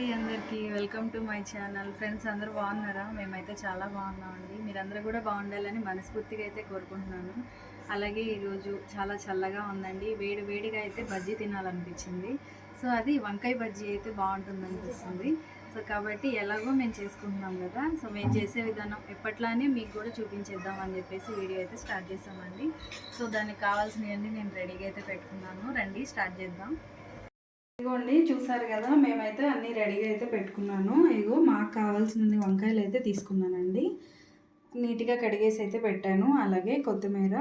అండి అందరికీ. Welcome to my channel. Friends అందరూ బాగున్నారా? మేమైతే చాలా బాగున్నామండి. మీరందరూ కూడా బాగుండాలని మనస్ఫూర్తిగా అయితే కోరుకుంటున్నాను. అలాగే ఈరోజు చాలా చల్లగా ఉందండి. వేడి వేడిగా అయితే బజ్జీ తినాలనిపించింది. సో అది వంకాయ బజ్జీ అయితే బాగుంటుంది అనిపిస్తుంది సో కాబట్టి ఎలాగో మేము చేసుకుంటున్నాం కదా. సో మేము చేసే విధానం ఎప్పట్లానే మీకు కూడా చూపించేద్దాం అని చెప్పేసి వీడియో అయితే స్టార్ట్ చేసామండి. సో దానికి కావాల్సినవన్నీ నేను రెడీగా అయితే పెట్టుకున్నాను. రండి స్టార్ట్ చేద్దాం. ఇదిగోండి చూసారు కదా మేమైతే అన్నీ రెడీగా అయితే పెట్టుకున్నాను. ఇగో మాకు కావాల్సింది వంకాయలు అయితే తీసుకున్నానండి. నీట్గా కడిగేసి అయితే పెట్టాను. అలాగే కొత్తిమీర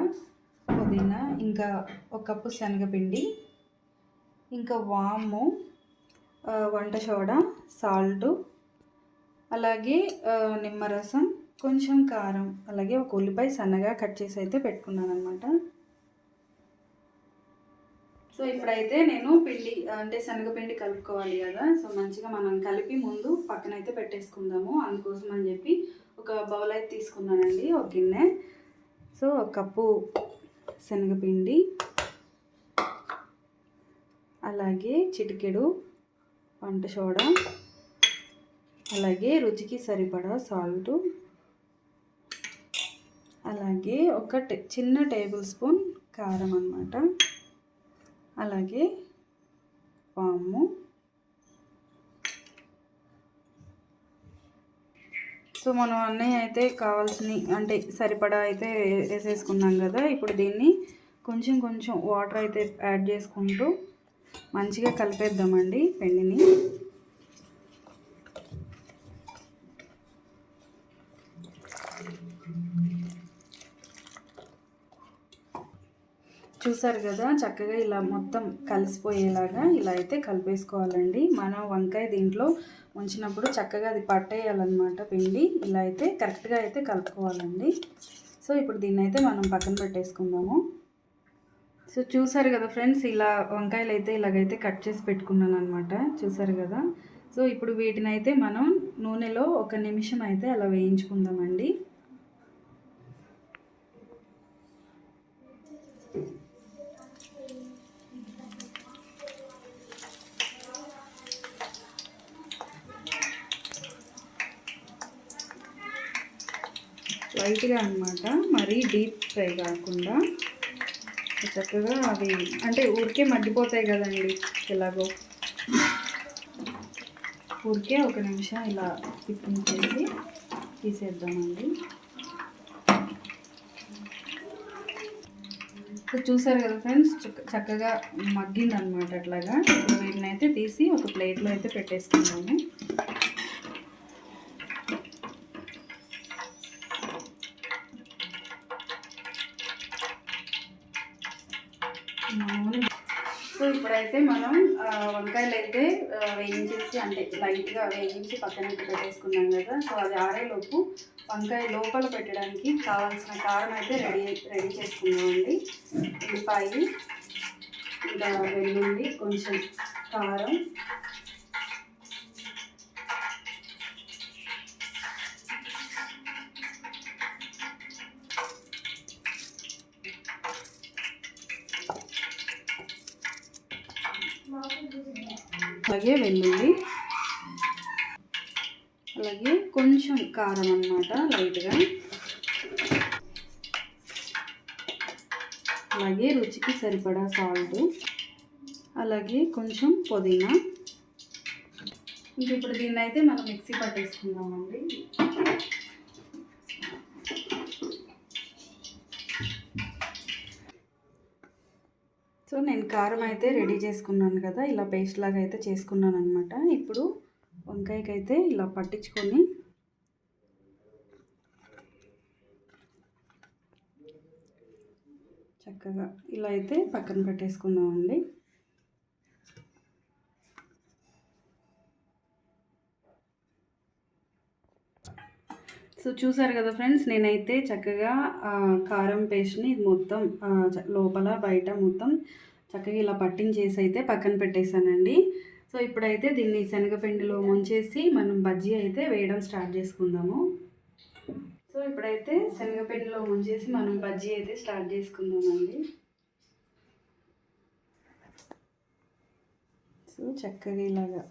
పుదీనా ఇంకా ఒక కప్పు శనగపిండి ఇంకా వాము వంట సోడా సాల్ట్ అలాగే నిమ్మరసం కొంచెం కారం అలాగే ఒక ఉల్లిపాయ సన్నగా కట్ చేసి అయితే పెట్టుకున్నాను అనమాట సో ఇప్పుడైతే నేను పిండి అంటే శనగపిండి కలుపుకోవాలి కదా. సో మంచిగా మనం కలిపి ముందు పక్కన అయితే పెట్టేసుకుందాము. అందుకోసం అని చెప్పి ఒక బౌల్ అయితే తీసుకున్నానండి ఒక గిన్నె. సో ఒక కప్పు శనగపిండి అలాగే చిటికెడు వంట సోడా అలాగే రుచికి సరిపడా సాల్ట్ అలాగే ఒక టే- చిన్న టేబుల్ స్పూన్ కారం అన్నమాట. అలాగే పాము సో మనం అన్నీ అయితే కావాల్సిన అంటే సరిపడా అయితే వేసేసుకున్నాం కదా ఇప్పుడు దీన్ని కొంచెం కొంచెం వాటర్ అయితే యాడ్ చేసుకుంటూ మంచిగా కలిపేద్దామండి పిండిని. చూసారు కదా చక్కగా ఇలా మొత్తం కలిసిపోయేలాగా ఇలా అయితే కలిపేసుకోవాలండి. మనం వంకాయ దీంట్లో ఉంచినప్పుడు చక్కగా అది పట్టేయాలన్నమాట పిండి. ఇలా అయితే కరెక్ట్గా అయితే కలుపుకోవాలండి. సో ఇప్పుడు దీన్ని అయితే మనం పక్కన పెట్టేసుకుందాము. సో చూసారు కదా ఫ్రెండ్స్ ఇలా వంకాయలు అయితే ఇలాగైతే కట్ చేసి పెట్టుకున్నాను అనమాట చూసారు కదా? సో ఇప్పుడు వీటిని అయితే మనం నూనెలో ఒక నిమిషం అయితే అలా వేయించుకుందామండి. లైట్గా అనమాట మరీ డీప్ ఫ్రై కాకుండా చక్కగా అవి అంటే ఊరికే మగ్గిపోతాయి కదండి ఎలాగో. ఊరికే ఒక నిమిషం ఇలా తిప్పించేసి తీసేద్దామండి. సో చూసారు కదా ఫ్రెండ్స్ చక్కగా మగ్గిందనమాట అట్లాగా. ఇప్పుడు వీటిని అయితే తీసి ఒక ప్లేట్లో అయితే పెట్టేసుకుందాము. సో ఇప్పుడైతే మనం వంకాయలు అయితే వేయించేసి అంటే లైట్గా వేయించి పక్కన పెట్టేసుకున్నాం కదా సో అది ఆరేలోపు వంకాయ లోపల పెట్టడానికి కావాల్సిన కారం అయితే రెడీ రెడీ చేసుకున్నామండి. ఉల్లిపాయ ఇంకా వెల్లుల్లి కొంచెం కారం అలాగే వెల్లుల్లి. అలాగే కొంచెం కారం అన్నమాట లైట్గా. అలాగే రుచికి సరిపడా సాల్ట్. అలాగే కొంచెం పుదీనా. ఇంక ఇప్పుడు దీన్ని అయితే మనం మిక్సీ పట్టేసుకుందామండి సో నేను కారం అయితే రెడీ చేసుకున్నాను కదా ఇలా పేస్ట్ లాగా అయితే చేసుకున్నాను అనమాట ఇప్పుడు వంకాయకైతే ఇలా పట్టించుకొని చక్కగా ఇలా అయితే పక్కన పెట్టేసుకుందామండి. సో చూసారు కదా ఫ్రెండ్స్ నేనైతే చక్కగా కారం పేస్ట్ని మొత్తం లోపల బయట మొత్తం చక్కగా ఇలా పట్టించేసి అయితే పక్కన పెట్టేశానండి. సో ఇప్పుడైతే దీన్ని శనగపిండిలో ముంచేసి మనం బజ్జీ అయితే వేయడం స్టార్ట్ చేసుకుందాము. సో ఇప్పుడైతే శనగపిండిలో ముంచేసి మనం బజ్జీ అయితే స్టార్ట్ చేసుకుందామండి. సో చక్కగా ఇలాగా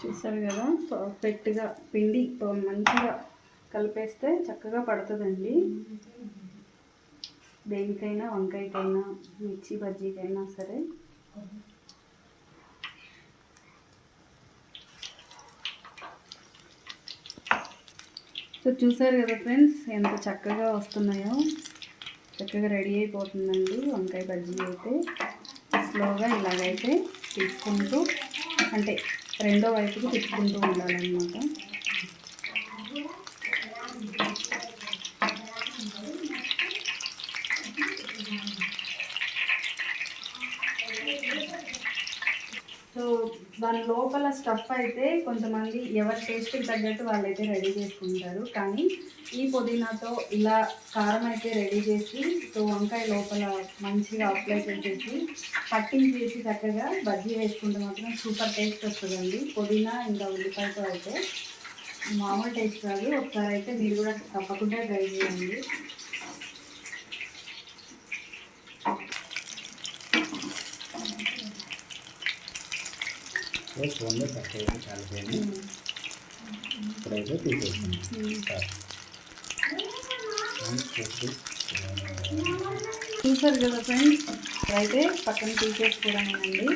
చూసారు కదా? పర్ఫెక్ట్గా పిండి మంచిగా కలిపేస్తే చక్కగా పడుతుందండి. దేనికైనా వంకాయకైనా మిర్చి బజ్జీకైనా సరే. సో చూసారు కదా ఫ్రెండ్స్ ఎంత చక్కగా వస్తున్నాయో. చక్కగా రెడీ అయిపోతుందండి వంకాయ బజ్జీ అయితే. స్లోగా ఇలాగైతే తీసుకుంటూ అంటే రెండో వైపుకి తిప్పుకుంటూ ఉండాలన్నమాట సో దాని లోపల స్టఫ్ అయితే కొంతమంది ఎవరి టేస్ట్కి తగ్గట్టు వాళ్ళైతే రెడీ చేసుకుంటారు. కానీ ఈ పుదీనాతో ఇలా కారం అయితే రెడీ చేసి సో వంకాయ లోపల మంచిగా అప్లై చేసేసి చేసి చక్కగా బజ్జీ వేసుకుంటే మాత్రం సూపర్ టేస్ట్ వస్తుందండి. పుదీనా ఇంకా ఉల్లిపాయతో అయితే మామూలు టేస్ట్ రాదు ఒకసారి అయితే మీరు కూడా తప్పకుండా ట్రై చేయండి. ఫోన్లో చక్కగా కాలిపోయింది ఇప్పుడైతే తీసేసింది చూసారు కదా ఫ్రెండ్స్ ఇప్పుడైతే పక్కన తీసేసుకోవడమేనండి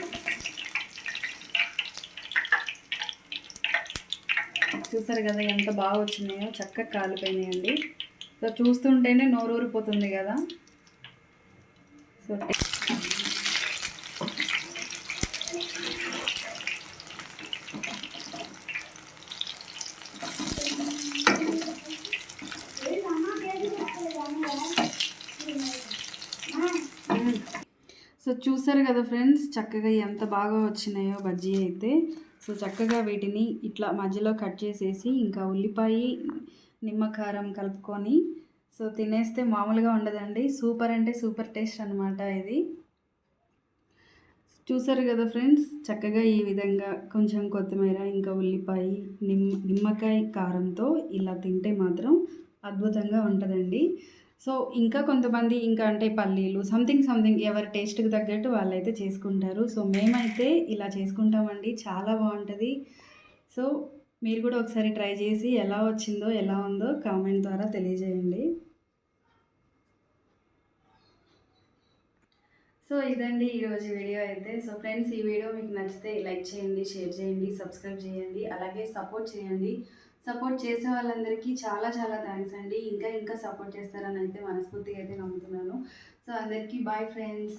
చూసారు కదా ఎంత బాగా వచ్చినాయో చక్కగా కాలిపోయినాయండి. సో చూస్తుంటేనే నోరూరిపోతుంది కదా సో టే- సో చూసారు కదా ఫ్రెండ్స్ చక్కగా ఎంత బాగా వచ్చినాయో బజ్జీ అయితే. సో చక్కగా వీటిని ఇట్లా మధ్యలో కట్ చేసేసి ఇంకా ఉల్లిపాయ నిమ్మకారం కలుపుకొని సో తినేస్తే మామూలుగా ఉండదండి. సూపర్ అంటే సూపర్ టేస్ట్ అనమాట ఇది. చూసారు కదా ఫ్రెండ్స్ చక్కగా ఈ విధంగా కొంచెం కొత్తిమీర ఇంకా ఉల్లిపాయ నిమ్మ నిమ్మకాయ కారంతో ఇలా తింటే మాత్రం అద్భుతంగా ఉంటుందండి. సో ఇంకా కొంతమంది ఇంకా అంటే పల్లీలు సంథింగ్ సంథింగ్ ఎవరి టేస్ట్కి తగ్గట్టు వాళ్ళైతే చేసుకుంటారు. సో మేమైతే ఇలా చేసుకుంటామండి. చాలా బాగుంటుంది. సో మీరు కూడా ఒకసారి ట్రై చేసి ఎలా వచ్చిందో ఎలా ఉందో కామెంట్ ద్వారా తెలియజేయండి. సో ఇదండి ఈరోజు వీడియో అయితే. సో ఫ్రెండ్స్ ఈ వీడియో మీకు నచ్చితే లైక్ చేయండి షేర్ చేయండి సబ్స్క్రైబ్ చేయండి. అలాగే సపోర్ట్ చేయండి. సపోర్ట్ చేసే వాళ్ళందరికీ చాలా చాలా థ్యాంక్స్ అండి. ఇంకా ఇంకా సపోర్ట్ చేస్తారని అయితే మనస్ఫూర్తిగా అయితే నమ్ముతున్నాను. సో అందరికీ బాయ్ ఫ్రెండ్స్.